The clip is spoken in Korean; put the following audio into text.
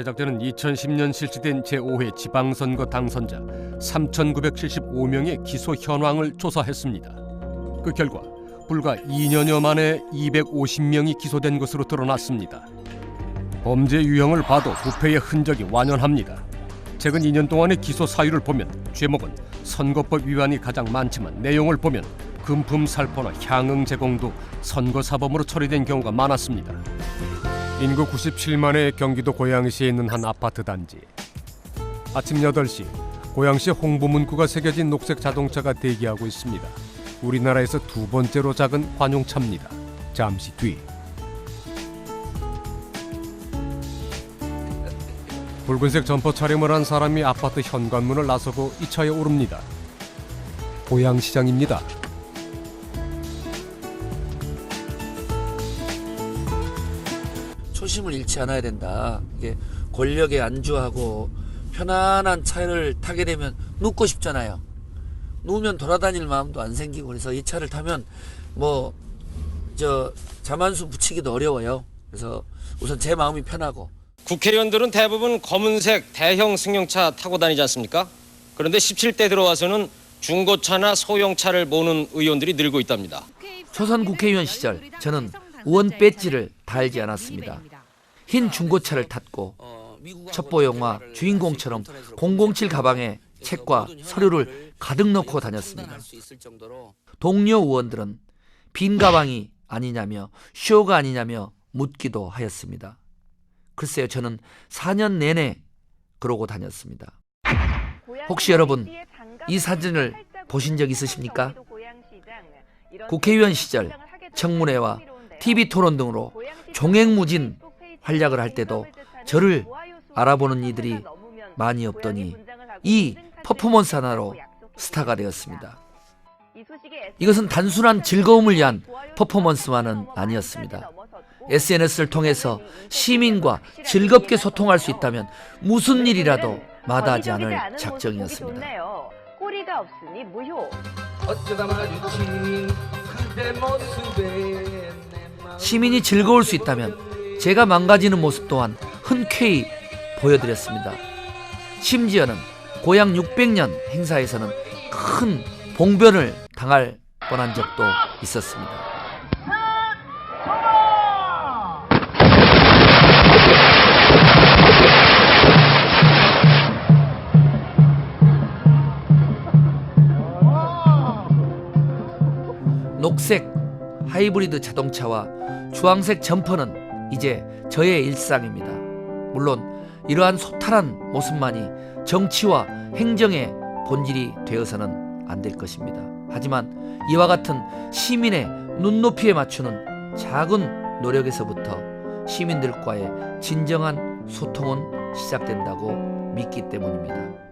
제작자는 2010년 실시된 제5회 지방선거 당선자 3,975명의 기소 현황을 조사했습니다. 그 결과 불과 2년여 만에 250명이 기소된 것으로 드러났습니다. 범죄 유형을 봐도 부패의 흔적이 완연합니다. 최근 2년 동안의 기소 사유를 보면 죄목은 선거법 위반이 가장 많지만 내용을 보면 금품 살포나 향응 제공도 선거 사범으로 처리된 경우가 많았습니다. 인구 97만의 경기도 고양시에 있는 한 아파트 단지. 아침 8시 고양시 홍보 문구가 새겨진 녹색 자동차가 대기하고 있습니다. 우리나라에서 두 번째로 작은 관용차입니다. 잠시 뒤 붉은색 점퍼 차림을 한 사람이 아파트 현관문을 나서고 이 차에 오릅니다. 고양시장입니다. 초심을 잃지 않아야 된다. 이게 권력에 안주하고 편안한 차를 타게 되면 눕고 싶잖아요. 누우면 돌아다닐 마음도 안 생기고 그래서 이 차를 타면 뭐 저 자만수 붙이기도 어려워요. 그래서 우선 제 마음이 편하고 국회의원들은 대부분 검은색 대형 승용차 타고 다니지 않습니까? 그런데 17대 들어와서는 중고차나 소형차를 모는 의원들이 늘고 있답니다. 초선 국회의원 시절 저는 의원 배지를 달지 않았습니다. 흰 중고차를 탔고 어, 첩보 영화 주인공처럼 007 가방에 책과 서류를 가득 넣고 다녔습니다. 동료 의원들은 빈 가방이 아니냐며 쇼가 아니냐며 묻기도 하였습니다. 글쎄요, 저는 4년 내내 그러고 다녔습니다. 혹시 여러분 이 사진을 보신 적 있으십니까? 국회의원 시절 청문회와 TV 토론 등으로 종횡무진 활약을 할 때도 저를 알아보는 이들이 많이 없더니 이 퍼포먼스 하나로 스타가 되었습니다. 이것은 단순한 즐거움을 위한 퍼포먼스만은 아니었습니다. SNS를 통해서 시민과 즐겁게 소통할 수 있다면 무슨 일이라도 마다하지 않을 작정이었습니다. 꼬리가 없으니 무효. 어쩌다 마주친 그대 모습에 시민이 즐거울 수 있다면 제가 망가지는 모습 또한 흔쾌히 보여드렸습니다. 심지어는 고향 600년 행사에서는 큰 봉변을 당할 뻔한 적도 있었습니다. 녹색 하이브리드 자동차와 주황색 점퍼는 이제 저의 일상입니다. 물론 이러한 소탈한 모습만이 정치와 행정의 본질이 되어서는 안 될 것입니다. 하지만 이와 같은 시민의 눈높이에 맞추는 작은 노력에서부터 시민들과의 진정한 소통은 시작된다고 믿기 때문입니다.